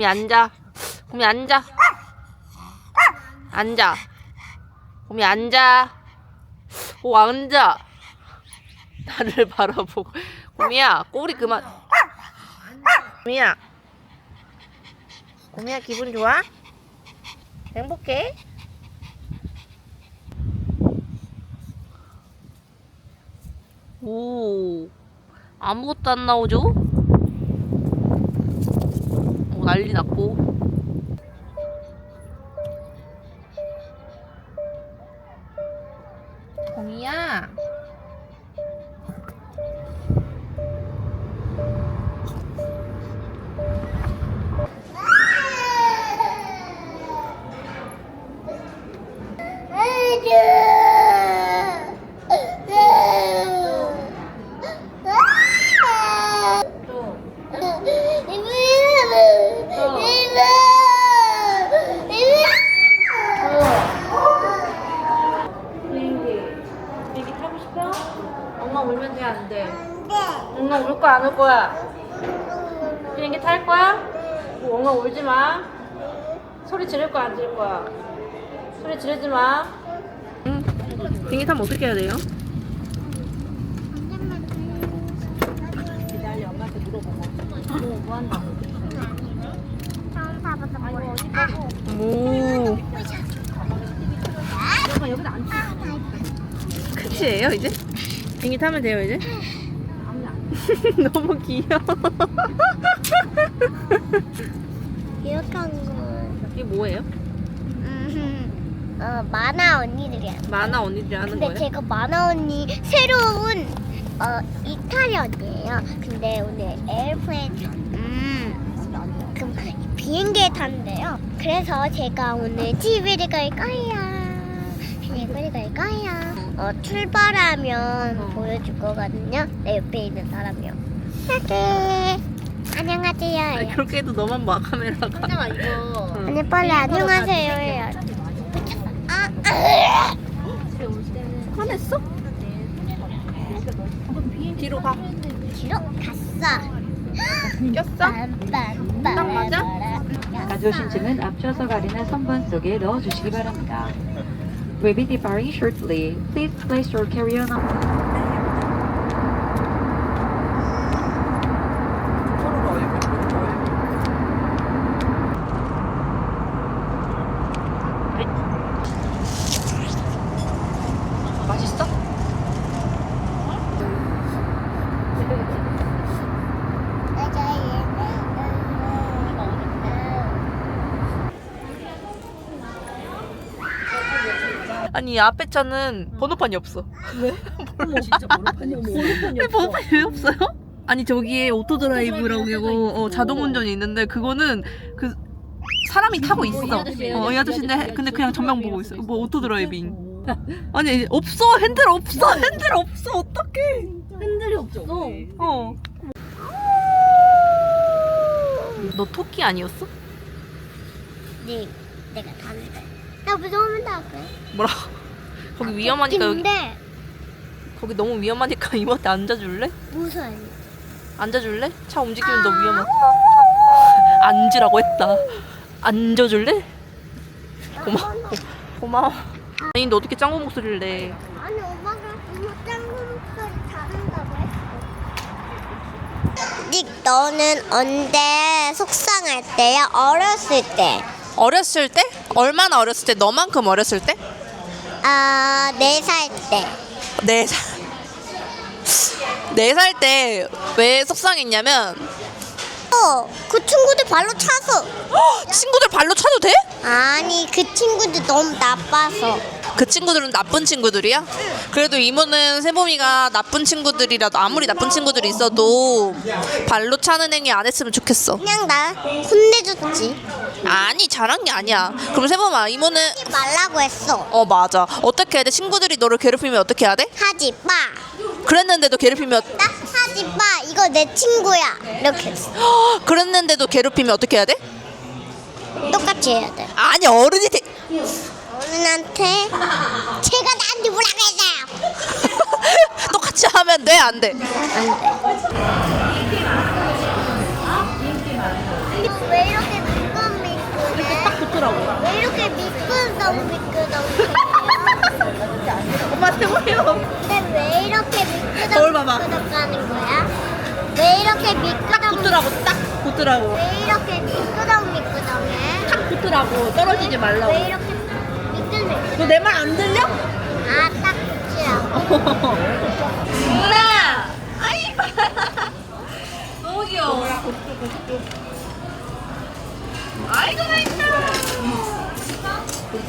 곰이 앉아. 곰이 앉아. 앉아. 곰이 앉아. 오, 앉아. 나를 바라보고. 곰이야, 꼬리 그만. 곰이야. 곰이야, 기분 좋아? 행복해? 오, 아무것도 안 나오죠? 오, 난리 났고. 거야, 안? 비행기 탈 거야? 뭐, 엄마 울지 마. 소리 지를 거야, 안 지를 거야? 소리 지르지 마. 응. 비행기 타면 어떻게 해야 돼요? 오. 끝이에요 이제? 비행기 타면 돼요 이제? 너무 귀여워. 이렇게 하는 건 이게 뭐예요? 음, 어, 만화 언니들이야. 만화 언니들이 하는 근데 거예요? 제가 만화 언니 새로운 어, 이탈리 언니예요. 근데 오늘 에어플레인 음, 그럼 비행기에 탔는데요. 그래서 제가 오늘 TV를 갈 거예요. TV를 갈 거예요. 어, 출발하면 어. 보여줄 거거든요. 내 옆에 있는 사람이요. 네. 안녕하세요. 아니, 그렇게 해도 너만 봐 카메라가. 하나가 이거 응. 언니 빨리 안녕하세요 해요. 아, 아, 화냈어? 뒤로 가. 뒤로 갔어. 꼈어? 빰빰빰. 딱 맞아? 가져오신 짐은 앞좌석 아래나 선반 속에 넣어주시기 바랍니다. We'll be departing shortly. Please place your carry-on 아니 이 앞에 차는 번호판이 없어. 어머 진짜 번호판이 없어. 번호판이 왜 번호판이 왜 없어요? 아니 저기에 오토 드라이브라고 어, 자동 운전이 있는데 그거는 그 사람이 타고 있어. 이 아저씨예요, 어, 이이 아저씨인데 아저씨. 근데 그냥 전면 보고 있어. 뭐 오토 드라이빙. 아니 없어 핸들 없어 핸들 없어 어떡해. 핸들이 없어. 어. 너 토끼 아니었어? 네, 내가 다는데. 나 무서우면 다 그래. 뭐라? 거기 위험하니까 여기 근데 거기 너무 위험하니까 이모한테 앉아줄래? 무서워. 앉아줄래? 차 움직이면 너 위험해. 앉으라고 했다. 앉아줄래? 고마워. 고마워. 아니 너 어떻게 짱구 목소리를 내? 아니 오빠가 이모 짱구 목소리 잘한다고 했어. 닉 너는 언제 속상할 때야? 어렸을 때. 어렸을 때? 얼마나 어렸을 때? 너만큼 어렸을 때? 아, 네 살 때. 네 살. 네살 때 왜 속상했냐면 어, 그 친구들 발로 차서. 헉, 친구들 발로 차도 돼? 아니, 그 친구들 너무 나빠서. 그 친구들은 나쁜 친구들이야? 그래도 이모는 세범이가 나쁜 친구들이라도 아무리 나쁜 친구들이 있어도 발로 차는 행위 안 했으면 좋겠어. 그냥 나 혼내줬지. 아니 잘한 게 아니야. 그럼 세범아 이모는 하지 말라고 했어. 어 맞아. 어떻게 해야 돼? 친구들이 너를 괴롭히면 어떻게 해야 돼? 하지 마. 그랬는데도 괴롭히면 나 하지 마. 이거 내 친구야. 이렇게 했어. 헉, 그랬는데도 괴롭히면 어떻게 해야 돼? 똑같이 해야 돼. 아니 어른이 돼. 어른한테 제가 나한테 뭐라고 했어요? 똑같이 하면 돼? 안 돼? 안 돼. 왜 이렇게 미끄덩 미끄덩 엄마 세모요. 근데 왜 이렇게 거울 미끄덩 봐봐. 미끄덩 가는 거야? 왜 이렇게 미끄덩 붙으라고 딱 붙으라고. 왜 이렇게 미끄덩 미끄덩해? 딱 붙으라고 떨어지지 말라고. 왜 이렇게 미끌미끌 너 내 말 안 들려? 아딱 붙이라고 누나. 아이고. 너무 귀여워. 아이고 맛있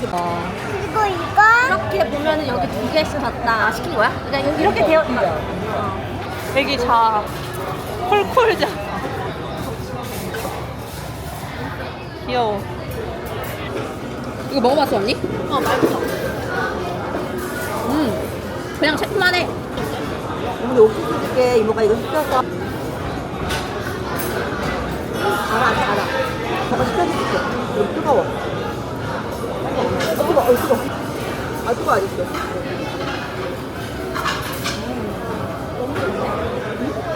다. 그리고 이거 이렇게 보면은 여기 두 개씩 봤다. 아, 시킨 거야? 그냥 여기 이렇게 되어 있다. 애기 자. 콜콜 자. 귀여워. 이거 먹어봤어 언니? 어 맛있어. 음 그냥 새콤하네. 우리 옥수수 줄게 이모가 이거 시켜서 알아 알아 저거 시켜줄게 이거 뜨거워 어 뜨거워 어 뜨거워 아 뜨거워 아직도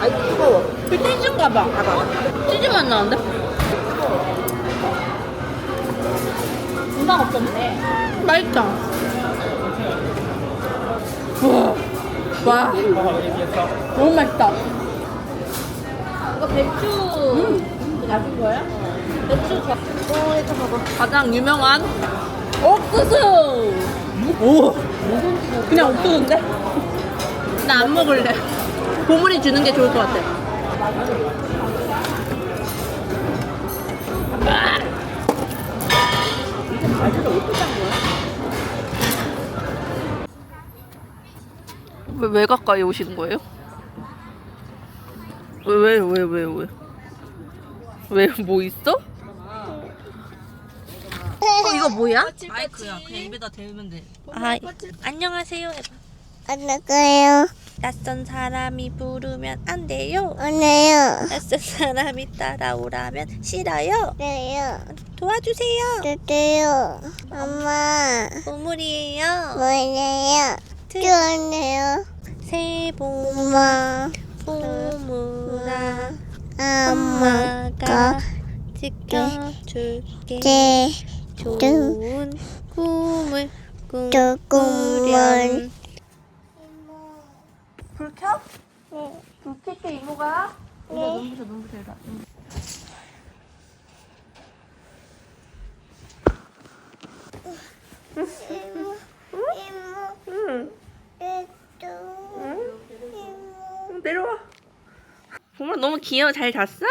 아이 뜨거워 그 치즈인가 봐. 봐봐 치즈 맛 나는데? 금방 없었네. 맛있다. 우와. 와. 너무 맛있다. 이거 배추. 음. 얇은 거야? 배추 저. 오, 이거 먹어. 가장 유명한 옥수수. 오. 그냥 옥수수인데? 나 안 먹을래. 보물이 주는 게 좋을 것 같아. 왜, 왜 가까이 오시는 거예요? 왜, 왜, 왜, 왜, 왜? 왜, 뭐 있어? 어, 이거 뭐야? 마이크야. 그냥 입에다 대면 돼. 아, 안녕하세요. 해봐. 안녕하세요 낯선 사람이 부르면 안 돼요. 오늘요 낯선 사람이 따라오라면 싫어요. 네요 도와주세요. 뜨뜨요 엄마 보물이에요. 뭐예요 뜨거네요 새해 복 엄마 보물아 엄마가 엄마가 지켜줄게 제 좋은 꿈을 조금만 불 켜? 불 켤게 이모가 네. 눈부셔 눈부셔 이리 와. 내려와 보물 너무 귀여워 잘 잤어?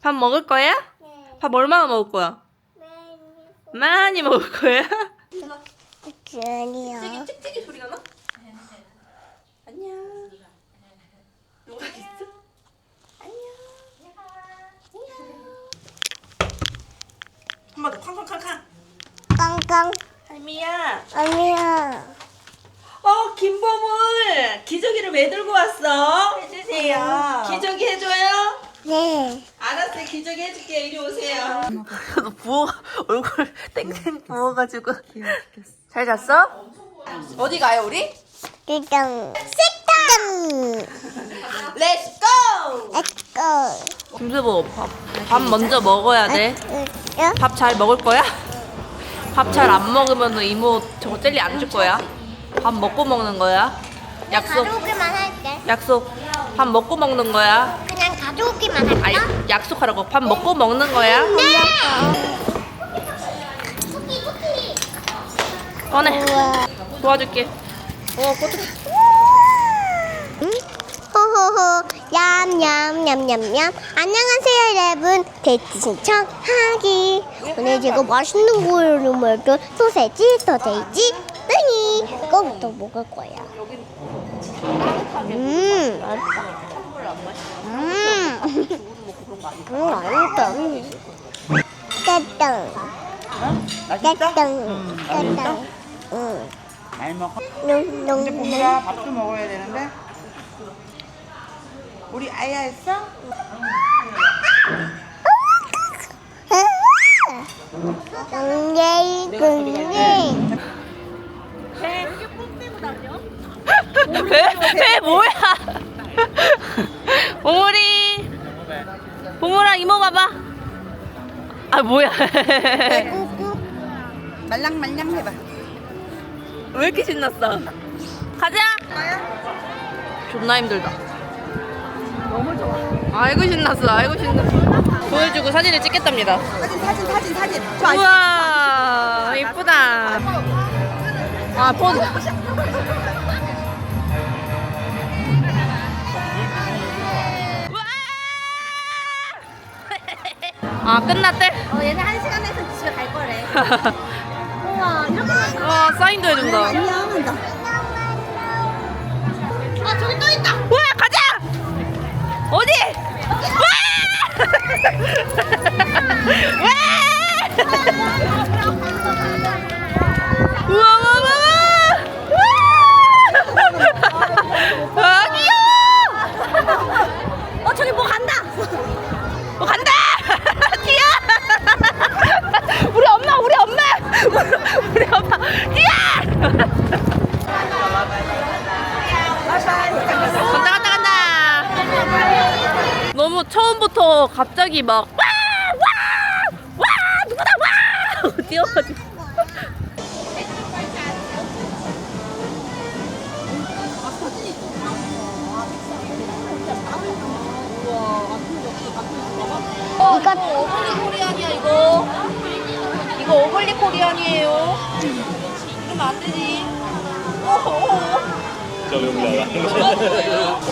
밥 먹을 거야? 밥 얼마나 먹을 거야? 많이 먹을 거야? 주연이요 찍찍이 소리가 나? 안녕. 누가 있어? 안녕. 한번 더 쾅쾅쾅쾅. 깡깡 할미야. 언니야 어 김보물 기저귀를 왜 들고 왔어? 해주세요. 기저귀 해줘요. 네 알았어요. 기저귀 해줄게. 이리 오세요. 너 부어 얼굴 땡땡 부어가지고. 잘 잤어? 어디 가요 우리? 식당 식당 Let's go. 렛츠고 김수보 밥, 밥 먼저 먹어야 돼. 요밥잘 먹을 거야? 밥 잘 안 먹으면 이모 저거 젤리 안 줄 거야. 밥 먹고 먹는 거야. 약속. 가져오기만 할게 약속. 밥 먹고 먹는 거야. 가져오기만 할까? 아니 약속하라고. 밥 먹고 먹는 거야. 네 토끼 토끼 꺼내. 도와줄게. 어, 꽃 응? 호호호 얌얌얌얌얌 안녕하세요 여러분 데이트 신청 하기 오늘 제가 맛있는 거를 먹을 소세지 소세지 뜨니 이거부터 먹을 거야 음 맛있다 음 음, 맛있다 깨똥 깨똥 깨똥 응잘 먹어. 농농농 봄이라 밥도 먹어야 되는데. 우리 아야 했어? 웅개이 웅개이 배, 배 뭐야? 보물이. 보물 아 뭐야? 꾹꾹 말랑말랑 해봐. 왜 이렇게 신났어? 가자! 존나 힘들다. 너무 좋아. 아이고 신났어, 아이고 신났어. 보여주고 사진을 찍겠답니다. 사진 사진 사진 사진. 저 우와, 이쁘다. 아, 포즈. 아, 끝났대? 어, 얘네 한 시간 내서 집에 갈 거래. 우와, 이렇게. 와, 사인도 해준다. 안녕한다. 아, 저기 또 있다. 와, 가자! 어디? 와! 와! 갑자기 막 와! 와! 와! 누구다 와! 뛰어가지고 어, 이거 어글리 코리안이에요. 이러면 안 되지 어허허 저 여기 나가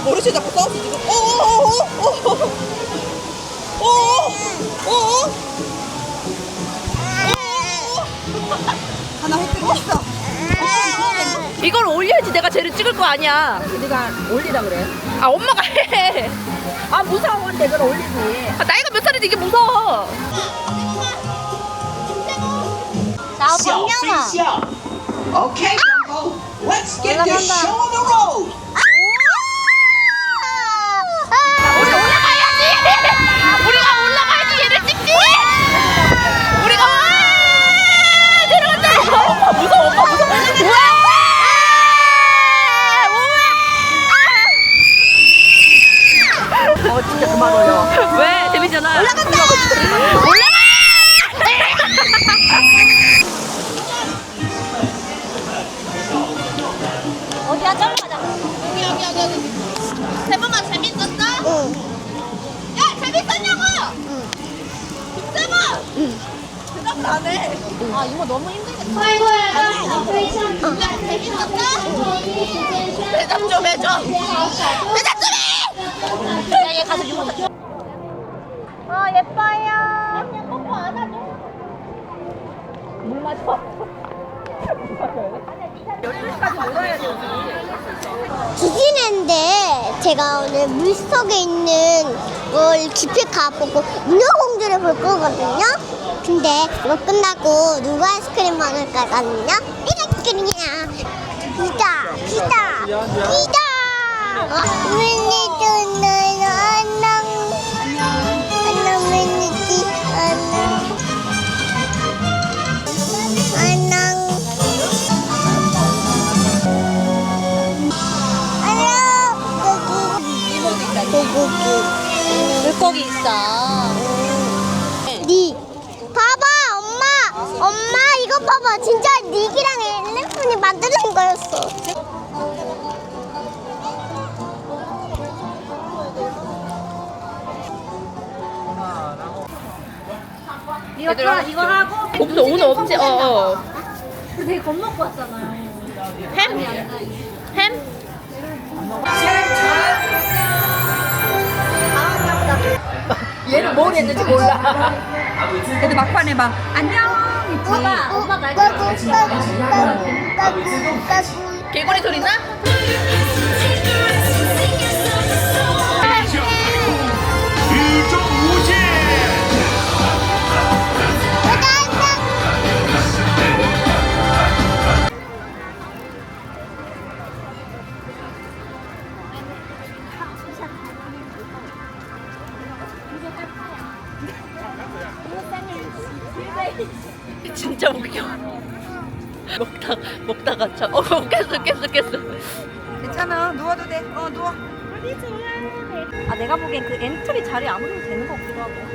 자꾸 싸우지 어어어어 어 하나 획득했어. 이걸 올려야지 내가 쟤를 찍을 거 아니야 네가 올리라 그래. 아 엄마가 해 아 무서운데 그걸 올리지. 아, 나이가 몇 살인데 이게 무서워 나 분명아. Okay, Dumbo, let's get this show on the road. 우리 올라가야지 우리가 올라가야지 얘를 찍지 우리가 와 내려간다 오빠 무서워 오빠 무서워 우와 어 진짜 그만 올려. 왜 재밌잖아 올라간다 올라가 어디야, 쩔로 가자. 여기, 여기, 여기, 여기. 세범아, 재밌었어? 응. 야, 재밌었냐고! 응. 세범! 응. 대답을 안 해. 아, 이거 너무 힘들겠다. 아이고, 아이고. 야, 재밌었어? 대답 좀 해줘. 대답 좀 해! 야, 얘 가서 줘. 아, 예뻐요. 그냥 뽀뽀 안아줘. 물 마셔. 디즈니랜드에 제가 오늘 물속에 있는 걸 집에 가보고 인어공주를 볼 거거든요. 근데 이거 끝나고 누구 아이스크림 먹을 거거든요. 이 아이스크림이야. 기다, 기다, 기다. 미니도 너는 안녕. 안녕, 미니지. 안녕. 안녕. 안녕. 고기. 고기. 물고기 있어. 니. 봐봐, 엄마. 엄마, 이거 봐봐. 진짜 닉이랑 엘리펀이 만드는 거였어. 얘들아 이거 하고 없어 오늘 없지 어어 되게 겁먹고 왔잖아요. 햄? 햄? 얘는 뭘 했는지 몰라. 근데 막판에 막 안녕. 엄마, 엄마 말 개구리 소리 나? 아 내가 보기엔 그 엔트리 자리 안 오셔도 되는 것 같기도 하고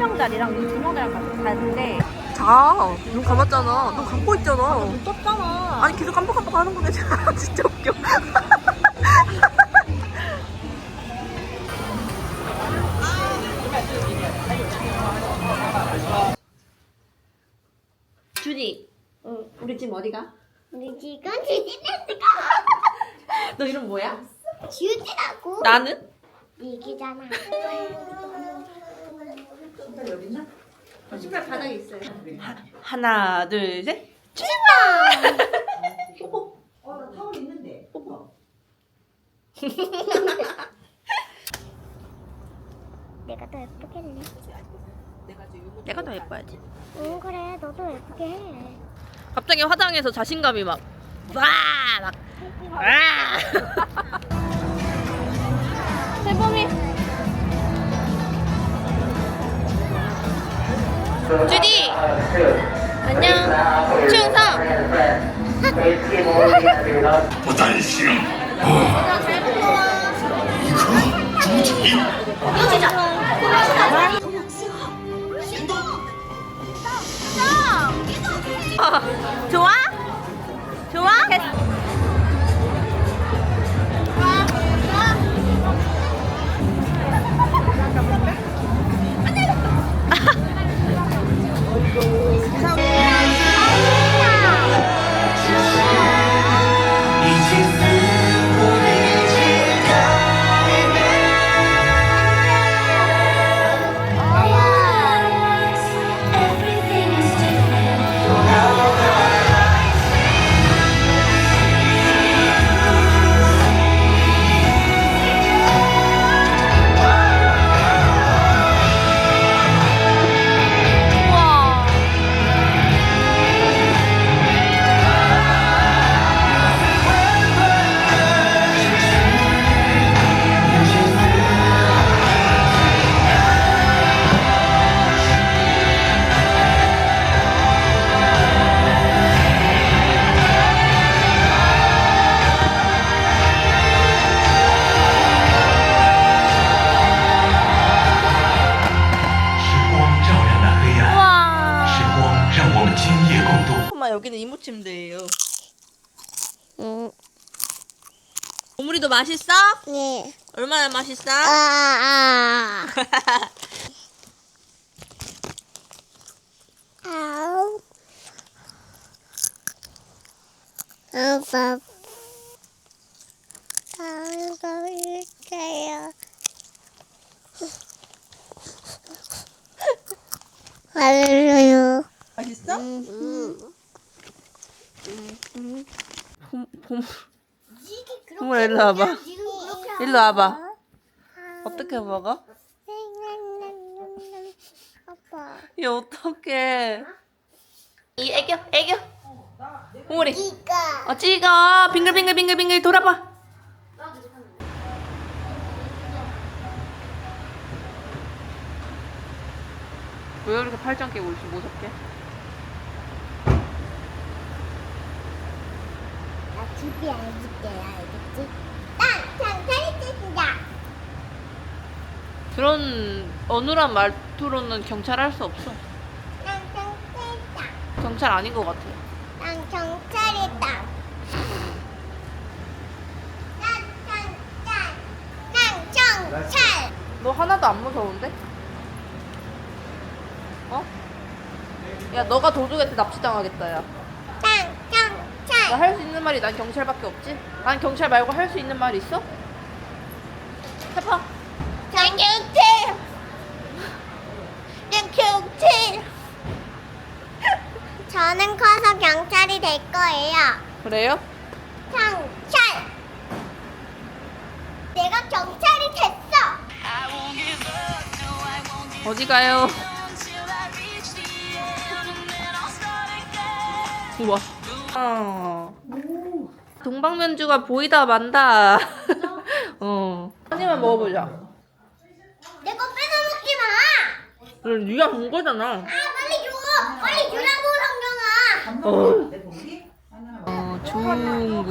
명짜리랑 눈두 명짜리랑 갔는데 자, 눈 감았잖아. 눈 감고 있잖아. 눈 떴잖아. 아니 계속 깜빡깜빡 하는 거네. 진짜 웃겨. 주디, 우리 지금 어디 가? 우리 지금 주디댄스가 너 이름 뭐야? 주디라고 나는? 얘기잖아. 신발 바닥에 있어요. 하나, 둘, 셋. 내가 더 예쁘겠네. 내가 더 예뻐야지. 응 그래 너도 예쁘게 해. 갑자기 화장해서 자신감이 막, 와! 막, 와! 세범이. 주디! 안녕. 충성! 좋아? 좋아? 엄마 맛있어? 네. 얼마나 맛있어? 아, 아. 아우. 아빠. 아이고, 일자요. 알려요. 맛있어? 어머, 일로 와봐. 일로 와봐. 어떻게 먹어? 아빠. 얘 어떡해. 이 애교, 애교. 이가. 어, 찍어. 빙글빙글 빙글빙글 돌아봐. 왜 이렇게 팔짱 끼고 있어 무섭게? 나 집이 때야, 알 겠지? 난 경찰이 뜻이다. 그런 어눌한 말투로는 경찰 할 수 없어. 난 경찰이다. 경찰 아닌 것 같아. 난 경찰이다. 난 경찰. 난 경찰. 너 하나도 안 무서운데? 어? 야, 너가 도둑한테 납치당하겠다, 야. 난 경찰. 나할 수 있는 말이 난 경찰밖에 없지? 난 경찰 말고 할 수 있는 말이 있어? 해봐. 난 경찰. 난 경찰. 저는 커서 경찰이 될 거예요. 그래요? 경찰. 내가 경찰이 됐어. 어디 가요? 우와. 어. 동방면주가 보이다 만다. 어. 하나만 먹어보자. 내 거 뺏어먹지 마. 그럼 네가 준 거잖아. 아 빨리 줘. 빨리 주라고 성경아. 어. 어, 중국.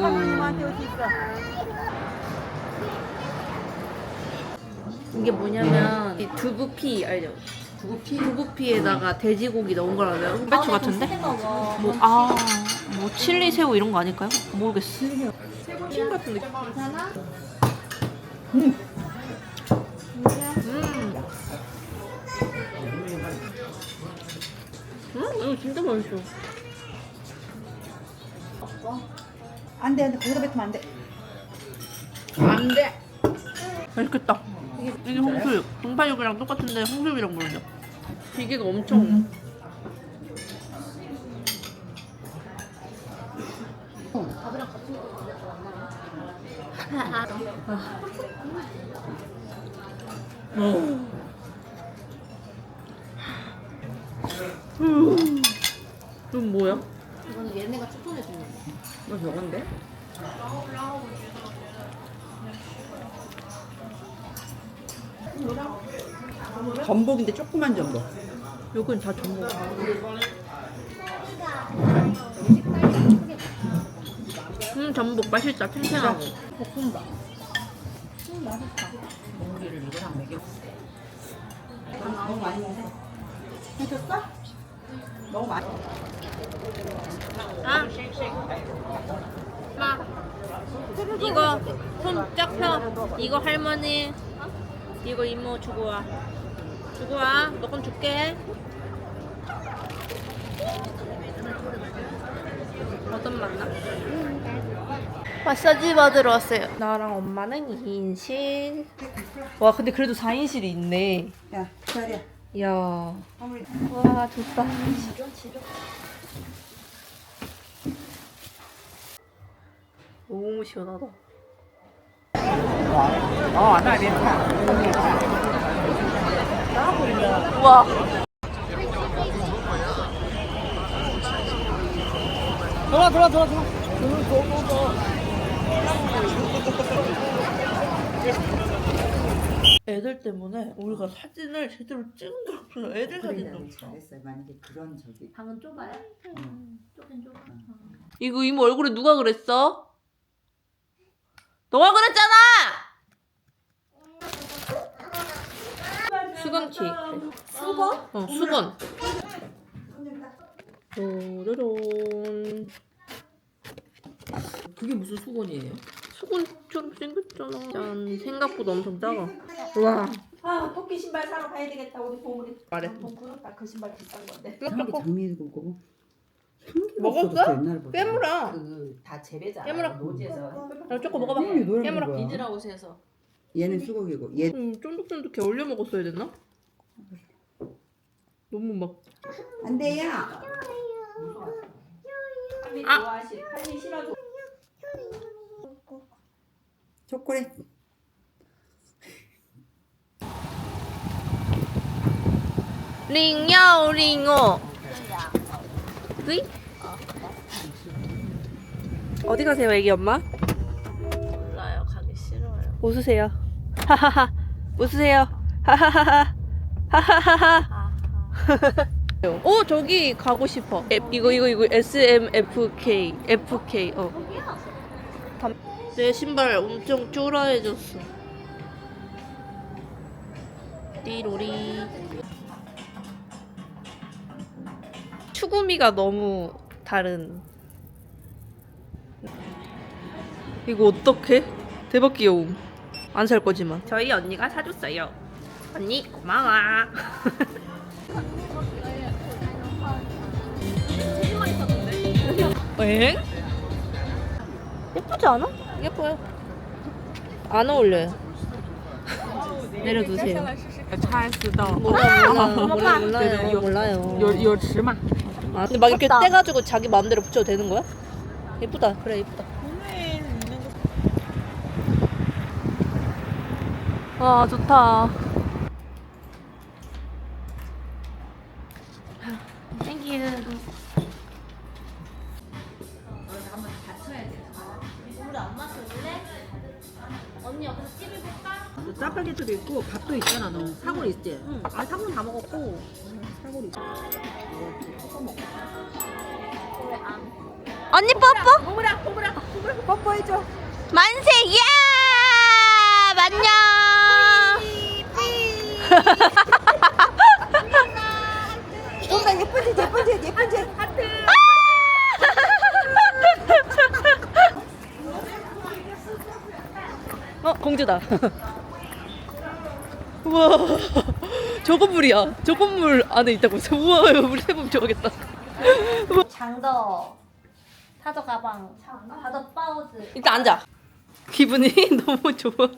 이게 뭐냐면 이 두부피 알죠? 두부피. 두부피에다가 돼지고기 넣은 거라면 흑배추 같은데? 뭐, 아, 뭐 칠리 새우 이런 거 아닐까요? 모르겠어. 튀김 같은 느낌. 음. 음. 음, 이거 진짜 맛있어. 안 돼, 안 돼. 거기다 뱉으면 안 돼. 안 돼. 맛있겠다. 이게, 홍수육. 동파육이랑 똑같은데 홍수육이랑 모르죠. 비계가 엄청. 음. 이건 뭐야? 이거는 얘네가 추천해 주는 거. 이거 저건데? 전복인데 조그만 전복. 요건 다 전복. 음 전복 맛있다 탱탱하고. 고기를 이거랑 먹여. 너무 많이 먹어. 해줬어? 너무 많이. 아, 마. 이거 손쫙 펴. 이거 할머니. 이거 이모 주고 와. 주고 와. 너건 줄게. 어떤 맛나? 마사지 받으러 왔어요. 나랑 엄마는 2인실. 와, 근데 그래도 4인실이 있네. 야, 자리야. 이야. 아무리. 와, 좋다. 너무 시원하다. 어, 나 괜찮아. 우와. 돌아, 돌아, 돌아, 돌아. 애들 때문에 우리가 사진을 제대로 찍은 게 없어요. 애들 사진도 없어. 잘했어요. 만약에 그런 저기. 방은 좁아요? 좁긴 좁아. 이거 이모 얼굴에 누가 그랬어? 너가 그랬잖아! 수건 케이크. 수건? 어, 수건. 도로론. 그게 무슨 수건이에요? 수건처럼 생겼잖아. 짠, 생각보다 엄청 작아. 우와. 아, 토끼 신발 사러 가야 되겠다. 우리 보물이. 말해. 그 신발 비싼 건데. 향기 장미고 향기가 먹었어? 없어졌어, 옛날보다. 깨물어. 그다 재배잖아. 깨물어. 노지에서. 야, 초코 먹어봐. 음, 노란 깨물어. 거야. 비즈라우스에서. 얘는 수국이고 얘 음, 쫀득쫀득해. 얼려 먹었어야 됐나? 너무 막. 안 돼요. 아! 초콜릿. 링야오 링오. 으이? 어디 가세요, 애기 엄마? 몰라요. 가기 싫어요. 웃으세요. 하하하. 웃으세요. 하하하하. 하하하하. 어 저기 가고 싶어. 앱, 이거 이거 이거 SMFK FK 어. 담- 내 신발 엄청 쪼라해졌어. 띠로리. 추구미가 너무 다른. 이거 어떡해? 대박 귀여움. 안 살 거지만. 저희 언니가 사줬어요. 언니 고마워. 엥? 예쁘지 않아? 예뻐요. 안 어울려요. 내려두세요. 찰스다. 몰라 몰라 몰라 몰라요 몰라요. 有有尺码。 아, 근데 막 이렇게 떼가지고 자기 마음대로 붙여도 되는 거야? 예쁘다. 그래 예쁘다. 와 좋다. 사골 있지? 응. 아, 사골 다 먹었고. 사골 있지. 언니 뽀뽀? 오브라, 오브라, 오브라. 뽀뽀해줘. 만세, 예! 안녕! 뭔가 예쁜지, 예쁜지, 예쁜지. 어, 공주다. 우와, 저 건물이야. 저 건물 안에 있다고. 우와, 우리 해보면 좋아하겠다. 장더 사저 가방 사저 파우즈 일단 앉아. 기분이 너무 좋아.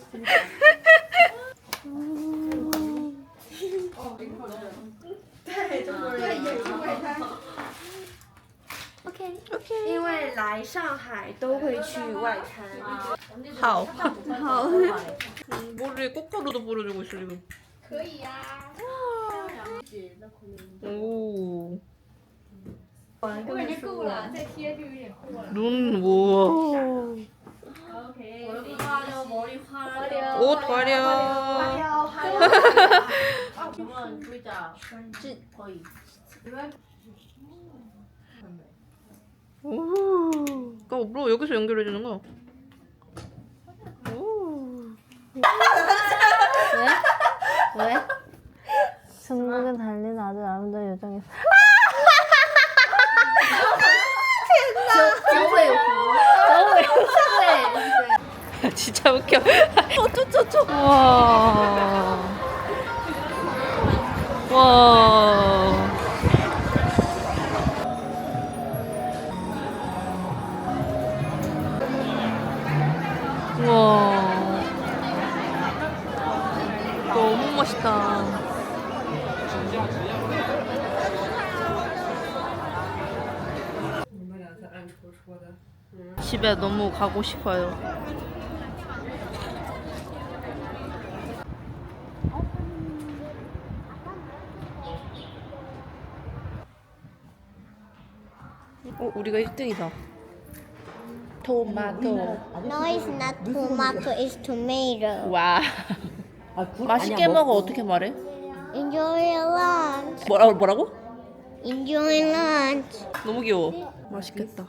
OK，因为来上海都会去外滩 하오. 하오. 머리에 꽃가루도 뿌려주고 있어 지금. 오. 눈 우와. 얼굴 화려 머리 화려 옷 화려. 그러면 보이자 거의 오. 그러니까 뭐 여기서 연결해 주는 거 야? 오. 왜? 승부가 달린 아주 아름다운 요정이 진짜 웃겨. 어쩌쩌쩌. 와. 와. 와. 가고 싶어요. 어, 우리가 1등이다. 토마토. No, it's not tomato. It's tomato. 와. 아, 맛있게 먹어 어떻게 말해? Enjoy your lunch. 뭐라고 뭐라고? Enjoy lunch. 너무 귀여워. 맛있겠다.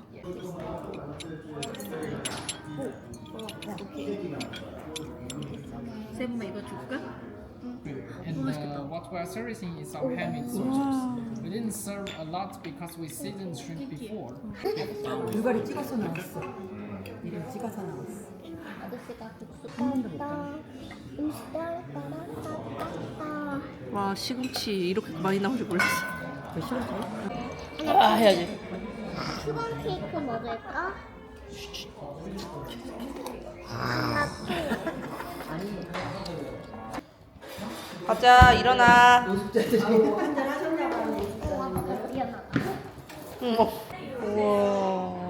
And uh, what we are serving is our handmade sauces. We didn't serve a lot because we seasoned shrimp before. 불가리 찍어서 나왔어. 이름 찍어서 나왔어. 와 시금치 이렇게 많이 나올 줄 몰랐어. 시금치? 아 해야지. 수건 케이크 먹을까? 가자 일어나. 응. 우와.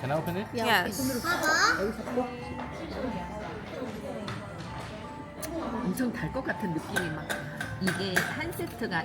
Can I open it? Yes. 엄청 달 것 같은 느낌이 막 이게 한 세트가